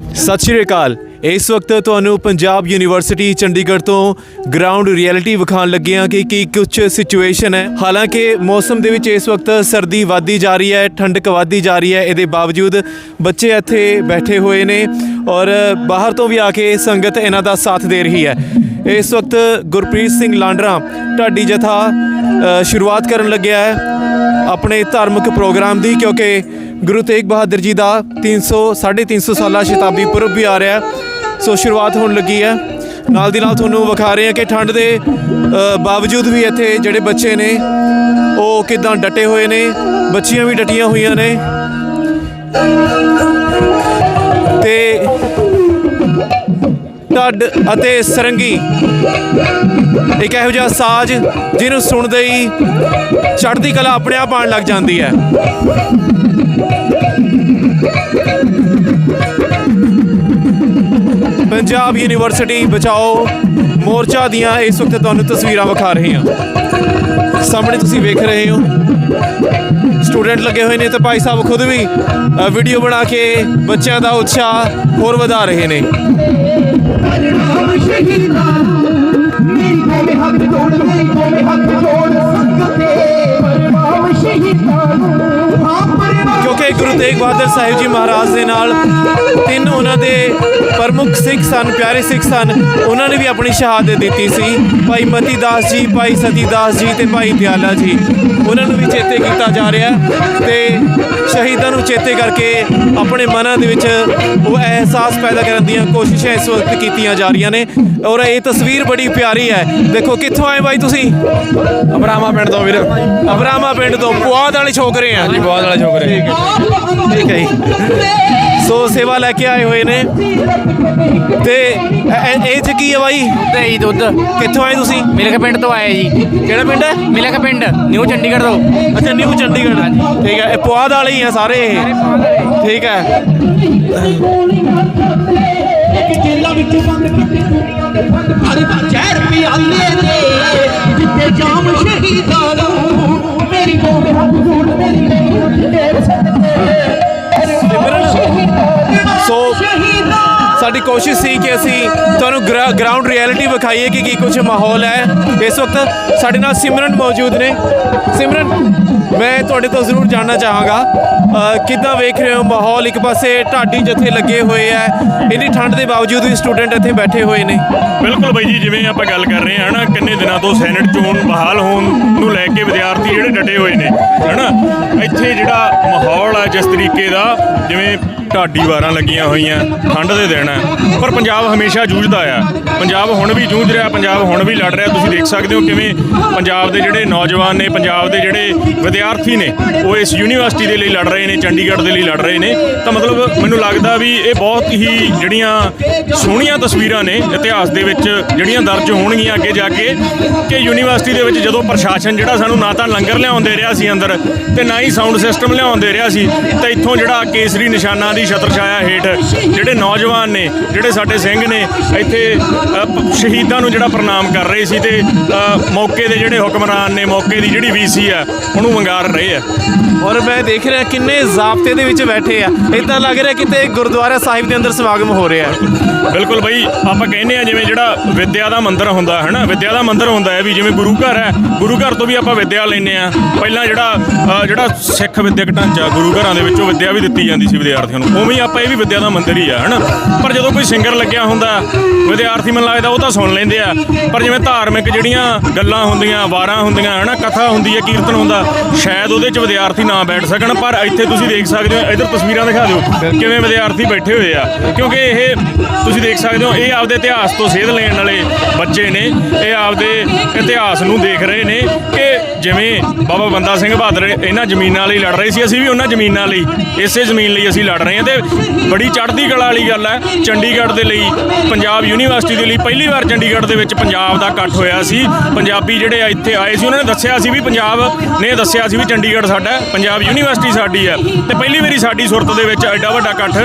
ਸਤਿ ਸ਼੍ਰੀ ਅਕਾਲ। ਇਸ ਵਕਤ ਤੁਹਾਨੂੰ ਪੰਜਾਬ ਯੂਨੀਵਰਸਿਟੀ ਚੰਡੀਗੜ੍ਹ ਤੋਂ ਗਰਾਊਂਡ ਰਿਐਲਿਟੀ ਵਿਖਾਉਣ ਲੱਗੇ ਹਾਂ ਕਿ ਕੀ ਕੁਝ ਸਿਚੁਏਸ਼ਨ ਹੈ। ਹਾਲਾਂਕਿ ਮੌਸਮ ਦੇ ਵਿੱਚ ਇਸ ਵਕਤ ਸਰਦੀ ਵਧਦੀ ਜਾ ਰਹੀ ਹੈ, ਠੰਡਕ ਵਧਦੀ ਜਾ ਰਹੀ ਹੈ। ਇਹਦੇ ਬਾਵਜੂਦ ਬੱਚੇ ਇੱਥੇ ਬੈਠੇ ਹੋਏ ਨੇ ਔਰ ਬਾਹਰ ਤੋਂ ਵੀ ਆ ਕੇ ਸੰਗਤ ਇਹਨਾਂ ਦਾ ਸਾਥ ਦੇ ਰਹੀ ਹੈ। ਇਸ ਵਕਤ ਗੁਰਪ੍ਰੀਤ ਸਿੰਘ ਲਾਂਡਰਾ ਢਾਡੀ ਜਥਾ ਸ਼ੁਰੂਆਤ ਕਰਨ ਲੱਗਿਆ ਹੈ ਆਪਣੇ ਧਾਰਮਿਕ ਪ੍ਰੋਗਰਾਮ ਦੀ ਕਿਉਂਕਿ ਗੁਰੂ ਤੇਗ ਬਹਾਦਰ ਜੀ ਦਾ 300 350 ਸਾਲਾ ਸ਼ਤਾਬਦੀ ਪੁਰਬ ਵੀ ਆ ਰਿਹਾ ਸੋ ਸ਼ੁਰੂਆਤ ਹੋਣ ਲੱਗੀ ਹੈ। ਨਾਲ ਦੀ ਨਾਲ ਤੁਹਾਨੂੰ ਵਿਖਾ ਰਹੇ ਹਾਂ ਕਿ ਠੰਡ ਦੇ ਬਾਵਜੂਦ ਵੀ ਇੱਥੇ ਜਿਹੜੇ ਬੱਚੇ ਨੇ, ਉਹ ਕਿਦਾਂ ਡਟੇ ਹੋਏ ਨੇ, ਬੱਚੀਆਂ ਵੀ ਡਟੀਆਂ ਹੋਈਆਂ ਨੇ। ਤੇ ਢੱਡ ਅਤੇ ਸਰੰਗੀ, ਇੱਕ ਇਹੋ ਜਿਹਾ ਸਾਜ਼ ਜਿਹਨੂੰ ਸੁਣਦੇ ਹੀ ਚੜ੍ਹਦੀ ਕਲਾ ਆਪਣੇ ਆਪ ਆਉਣ ਲੱਗ ਜਾਂਦੀ ਹੈ। ਪੰਜਾਬ ਯੂਨੀਵਰਸਿਟੀ ਬਚਾਓ ਮੋਰਚਾ ਦੀਆਂ ਇਸ ਵਕਤ ਤੁਹਾਨੂੰ ਤਸਵੀਰਾਂ ਵਿਖਾ ਰਹੇ ਹਾਂ। ਸਾਹਮਣੇ ਤੁਸੀਂ ਵੇਖ ਰਹੇ ਹੋ। ਸਟੂਡੈਂਟ ਲੱਗੇ ਹੋਏ ਨੇ ਤੇ ਭਾਈ ਸਾਹਿਬ ਖੁਦ ਵੀ ਵੀਡੀਓ ਬਣਾ ਕੇ ਬੱਚਿਆਂ ਦਾ ਉਤਸ਼ਾਹ ਹੋਰ ਵਧਾ ਰਹੇ ਨੇ। ਮੇਰੀ ਕੌਮੇ ਹੱਥ ਜੋੜ, ਮੇਰੀ ਕੌਮੇ ਹੱਥ ਜੋੜ, ਸੰਗਤੇ ਪਰਵਾਮ ਸ਼ਹੀਦਾਂ ਗੁਰੂ ਤੇਗ ਬਹਾਦਰ ਸਾਹਿਬ ਜੀ ਮਹਾਰਾਜ ਦੇ ਨਾਲ ਤਿੰਨ ਉਹਨਾਂ ਦੇ ਪ੍ਰਮੁੱਖ ਸਿੱਖ ਸਨ ਪਿਆਰੇ ਸਿੱਖ ਸਨ ਉਹਨਾਂ ਨੇ ਵੀ ਆਪਣੀ ਸ਼ਹਾਦਤ ਦਿੱਤੀ ਸੀ। ਭਾਈ ਮਤੀ ਦਾਸ ਜੀ ਭਾਈ ਸਤੀ ਦਾਸ ਜੀ ਤੇ ਭਾਈ ਦਿਆਲਾ ਜੀ ਉਹਨਾਂ ਨੂੰ ਵੀ ਚੇਤੇ ਕੀਤਾ ਜਾ ਰਿਹਾ ਤੇ ਸ਼ਹੀਦਾਂ ਨੂੰ ਚੇਤੇ ਕਰਕੇ ਆਪਣੇ ਮਨਾਂ ਦੇ ਵਿੱਚ ਉਹ ਅਹਿਸਾਸ ਪੈਦਾ ਕਰਨ ਦੀਆਂ ਕੋਸ਼ਿਸ਼ਾਂ ਇਸ ਵਕਤ ਕੀਤੀਆਂ ਜਾ ਰਹੀਆਂ ਨੇ ਔਰ ਇਹ ਤਸਵੀਰ ਬੜੀ ਪਿਆਰੀ ਹੈ। ਦੇਖੋ ਕਿੱਥੋਂ ਆਏ ਬਾਈ ਤੁਸੀਂ? ਅਬਰਾਮਾ ਪਿੰਡ ਤੋਂ ਵੀਰ। ਅਬਰਾਮਾ ਪਿੰਡ ਤੋਂ ਪੁਆਧ ਵਾਲੇ ਛੋਕਰੇ ਆ। ਜੀ ਬਹੁਤ ਵਾਲੇ ਛੋਕਰੇ ਠੀਕ ਹੈ। ਜੀ ਸੋ ਸੇਵਾ ਲੈ ਕੇ ਆਏ ਹੋਏ ਨੇ। ਤੇ ਇਹ- ਇਹ ਚ ਕੀ ਹੈ ਬਾਈ? ਦੁੱਧ ਹੈ ਜੀ ਦੁੱਧ। ਕਿੱਥੋਂ ਆਏ ਤੁਸੀਂ? ਮਿਲਕ ਪਿੰਡ ਤੋਂ ਆਏ ਜੀ। ਕਿਹੜਾ ਪਿੰਡ ਹੈ? ਮਿਲਕ ਪਿੰਡ ਨਿਊ ਚੰਡੀਗੜ੍ਹ ਤੋਂ। ਅੱਛਾ ਨਿਊ ਚੰਡੀਗੜ੍ਹ। ਠੀਕ ਹੈ ਇਹ ਪੁਆਧ ਵਾਲੇ ਹੀ ਆ ਸਾਰੇ ਇਹ। ਠੀਕ ਹੈ। ਜੇਲਾਂ ਵਿੱਚ ਬੰਦ ਕੀਤੇ ਦੁਨੀਆ ਦੇ ਫੰਡ ਭਰ ਭਰ ਜ਼ਹਿਰ ਪਿਆਲੇ ਨੇ। ਜਿੱਥੇ ਜਾਮ ਸ਼ਹੀਦਾਂ ਨੂੰ ਮੇਰੀ ਕੌਮੇ ਹੱਥ ਜੋੜ ਮੇਰੀ ਕੌਮੇ ਹੱਥ ਜੋੜ ਸੰਗਤੇ ਸੋ ਸਾਡੀ ਕੋਸ਼ਿਸ਼ ਸੀ ਕਿ ਅਸੀਂ ਤੁਹਾਨੂੰ ਗਰਾਊਂਡ ਰਿਐਲਿਟੀ ਵਿਖਾਈਏ ਕਿ ਕੀ ਕੁਝ ਮਾਹੌਲ ਹੈ। ਇਸ ਵਕਤ ਸਾਡੇ ਨਾਲ ਸਿਮਰਨ ਮੌਜੂਦ ਨੇ। ਸਿਮਰਨ, ਮੈਂ ਤੁਹਾਡੇ ਤੋਂ ਜ਼ਰੂਰ ਜਾਣਨਾ ਚਾਹਾਂਗਾ ਕਿੱਦਾਂ ਵੇਖ ਰਹੇ ਹੋ ਮਾਹੌਲ? ਇੱਕ ਪਾਸੇ ਢਾਡੀ ਜਥੇ ਲੱਗੇ ਹੋਏ ਆ ਇੰਨੀ ਠੰਡ ਦੇ ਬਾਵਜੂਦ ਵੀ ਸਟੂਡੈਂਟ ਇੱਥੇ ਬੈਠੇ ਹੋਏ ਨੇ। ਬਿਲਕੁਲ ਬਾਈ ਜੀ, ਜਿਵੇਂ ਆਪਾਂ ਗੱਲ ਕਰ ਰਹੇ ਹਾਂ ਨਾ, ਕਿੰਨੇ ਦਿਨਾਂ ਤੋਂ ਸੈਨੇਟ ਚੋਣ ਬਹਾਲ ਹੋਣ ਨੂੰ ਲੈ ਕੇ ਵਿਦਿਆਰਥੀ ਜਿਹੜੇ ਡਟੇ ਹੋਏ ਨੇ, ਹਨਾ? ਇੱਥੇ ਜਿਹੜਾ ਮਾਹੌਲ ਆ, ਜਿਸ ਤਰੀਕੇ ਦਾ, ਜਿਵੇਂ ਢਾਡੀ ਵਾਰਾਂ ਲੱਗੀਆਂ ਹੋਈਆਂ, ਠੰਡ ਦੇ ਦਿਨ ਹੈ। ਪਰ ਪੰਜਾਬ ਹਮੇਸ਼ਾ ਜੂਝਦਾ ਆ। ਪੰਜਾਬ ਹੁਣ ਵੀ ਜੂਝ ਰਿਹਾ, ਪੰਜਾਬ ਹੁਣ ਵੀ ਲੜ ਰਿਹਾ। ਤੁਸੀਂ ਦੇਖ ਸਕਦੇ ਹੋ ਕਿਵੇਂ ਪੰਜਾਬ ਦੇ ਜਿਹੜੇ ਨੌਜਵਾਨ ਨੇ, ਪੰਜਾਬ ਦੇ ਜਿਹੜੇ ਵਿਦਿਆਰਥੀ ਨੇ, ਉਹ ਇਸ ਯੂਨੀਵਰਸਿਟੀ ਦੇ ਲਈ ਲੜ ਰਹੇ ਨੇ, ਚੰਡੀਗੜ੍ਹ ਦੇ ਲਈ ਲੜ ਰਹੇ ਨੇ। ਤਾਂ ਮਤਲਬ ਮੈਨੂੰ ਲੱਗਦਾ ਵੀ ਇਹ ਬਹੁਤ ਹੀ ਜਿਹੜੀਆਂ ਸੋਹਣੀਆਂ ਤਸਵੀਰਾਂ ਨੇ, ਇਤਿਹਾਸ ਦੇ ਵਿੱਚ ਜਿਹੜੀਆਂ ਦਰਜ ਹੋਣਗੀਆਂ ਅੱਗੇ ਜਾ ਕੇ, ਕਿ ਯੂਨੀਵਰਸਿਟੀ ਦੇ ਵਿੱਚ ਜਦੋਂ ਪ੍ਰਸ਼ਾਸਨ ਜਿਹੜਾ ਸਾਨੂੰ ਨਾ ਤਾਂ ਲੰਗਰ ਲਿਆਉਣ ਦੇ ਰਿਹਾ ਸੀ ਅੰਦਰ, ਤੇ ਨਾ ਹੀ ਸਾਊਂਡ ਸਿਸਟਮ ਲਿਆਉਣ ਦੇ ਰਿਹਾ ਸੀ, ਤੇ ਇੱਥੋਂ ਜਿਹੜਾ ਕੇਸਰੀ ਨਿਸ਼ਾਨਾ ਦੀ ਛਤਰ ਛਾਇਆ ਹੇਠ ਜਿਹੜੇ ਨੌਜਵਾਨ ਨੇ ਜਿਹੜੇ ਸਾਡੇ ਸਿੰਘ ਨੇ ਇੱਥੇ ਸ਼ਹੀਦਾਂ ਨੂੰ ਜਿਹੜਾ ਪ੍ਰਣਾਮ ਕਰ ਰਹੇ ਸੀ ਤੇ ਮੌਕੇ ਦੇ ਜਿਹੜੇ ਹੁਕਮਰਾਨ ਨੇ ਮੌਕੇ ਦੀ ਜਿਹੜੀ ਵੀਸੀ ਆ ਉਹਨੂੰ ਵੰਗਾਰ ਰਹੇ ਆ। ਔਰ ਮੈਂ ਦੇਖ ਰਿਹਾ ਕਿੰਨੇ ਜ਼ਾਬਤੇ ਦੇ ਵਿੱਚ ਬੈਠੇ ਆ। ਇਦਾਂ ਲੱਗ ਰਿਹਾ ਕਿਤੇ ਗੁਰਦੁਆਰਾ ਸਾਹਿਬ ਦੇ ਅੰਦਰ ਸਮਾਗਮ ਹੋ ਰਿਹਾ ਹੈ। ਬਿਲਕੁਲ ਬਈ ਆਪਾਂ ਕਹਿੰਦੇ ਆ ਜਿਵੇਂ ਜਿਹੜਾ ਵਿਦਿਆ ਦਾ ਮੰਦਿਰ ਹੁੰਦਾ ਹੈ ਨਾ ਵਿਦਿਆ ਦਾ ਮੰਦਿਰ ਹੁੰਦਾ ਹੈ ਵੀ ਜਿਵੇਂ ਗੁਰੂ ਘਰ ਹੈ ਗੁਰੂ ਘਰ ਤੋਂ ਵੀ ਆਪਾਂ ਵਿਦਿਆ ਲੈਂਦੇ ਆ। ਪਹਿਲਾਂ ਜਿਹੜਾ ਜਿਹੜਾ ਸਿੱਖ ਵਿਦਿਅਕ ਢਾਂਚਾ ਗੁਰੂ ਘਰਾਂ ਦੇ ਵਿੱਚੋਂ ਵਿਦਿਆ ਵੀ ਦਿੱਤੀ ਜਾਂਦੀ ਸੀ ਵਿਦਿਆਰਥੀਆਂ ਨੂੰ। ਉਵੇਂ ਹੀ ਆਪਾਂ ਇਹ ਵੀ ਵਿੱਦਿਆ ਦਾ ਮੰਦਿਰ ਹੀ ਆ, ਹਨਾ? ਪਰ ਜਦੋਂ ਕੋਈ ਸਿੰਗਰ ਲੱਗਿਆ ਹੁੰਦਾ, ਵਿਦਿਆਰਥੀ ਮੈਨੂੰ ਲੱਗਦਾ ਉਹ ਤਾਂ ਸੁਣ ਲੈਂਦੇ ਆ। ਪਰ ਜਿਵੇਂ ਧਾਰਮਿਕ ਜਿਹੜੀਆਂ ਗੱਲਾਂ ਹੁੰਦੀਆਂ, ਵਾਰਾਂ ਹੁੰਦੀਆਂ, ਹਨਾ? ਕਥਾ ਹੁੰਦੀ ਹੈ ਕੀਰਤਨ ਹੁੰਦਾ, ਸ਼ਾਇਦ ਉਹਦੇ 'ਚ ਵਿਦਿਆਰਥੀ ਨਾ ਬੈਠ ਸਕਣ, ਪਰ ਇੱਥੇ ਤੁਸੀਂ ਦੇਖ ਸਕਦੇ ਹੋ, ਇਧਰ ਤਸਵੀਰਾਂ ਦਿਖਾ ਦਿਓ, ਕਿਵੇਂ ਵਿਦਿਆਰਥੀ ਬੈਠੇ ਹੋਏ ਆ। ਕਿਉਂਕਿ ਇਹ ਤੁਸੀਂ ਦੇਖ ਸਕਦੇ ਹੋ, ਇਹ ਆਪਦੇ ਇਤਿਹਾਸ ਤੋਂ ਸੇਧ ਲੈਣ ਵਾਲੇ ਬੱਚੇ ਨੇ, ਇਹ ਆਪਦੇ ਇਤਿਹਾਸ ਨੂੰ ਦੇਖ ਰਹੇ ਨੇ ਕਿ ਜਿਵੇਂ ਬਾਬਾ ਬੰਦਾ ਸਿੰਘ ਬਹਾਦਰ ਇਹਨਾਂ ਜ਼ਮੀਨਾਂ ਲਈ ਲੜ ਰਹੇ ਸੀ, ਅਸੀਂ ਵੀ ਉਹਨਾਂ ਜ਼ਮੀਨਾਂ ਲਈ, ਇਸੇ ਜ਼ਮੀਨ ਲਈ ਅਸੀਂ ਲੜ ਰਹੇ ਹਾਂ ਤੇ ਬੜੀ ਚੜ੍ਹਦੀ ਕਲਾ ਵਾਲੀ ਗੱਲ ਹੈ। ਚੰਡੀਗੜ੍ਹ ਦੇ ਲਈ, ਪੰਜਾਬ ਯੂਨੀਵਰਸਿਟੀ ਦੇ ਲਈ ਪਹਿਲੀ ਵਾਰ ਚੰਡੀਗੜ੍ਹ ਦੇ ਵਿੱਚ ਪੰਜਾਬ ਦਾ ਇਕੱਠ ਹੋਇਆ ਸੀ। ਪੰਜਾਬੀ ਜਿਹੜੇ ਇੱਥੇ ਆਏ ਸੀ, ਉਹਨਾਂ ਨੇ ਦੱਸਿਆ ਸੀ ਵੀ ਪੰਜਾਬ ਨੇ ਦੱਸਿਆ ਸੀ ਵੀ ਚੰਡੀਗੜ੍ਹ ਸਾਡਾ ਪੰਜਾਬ ਯੂਨੀਵਰਸਿਟੀ ਸਾਡੀ ਹੈ। ਤੇ ਪਹਿਲੀ ਵਾਰੀ ਸਾਡੀ ਸੁਰਤ ਦੇ ਵਿੱਚ ਐਡਾ ਵੱਡਾ ਇਕੱਠ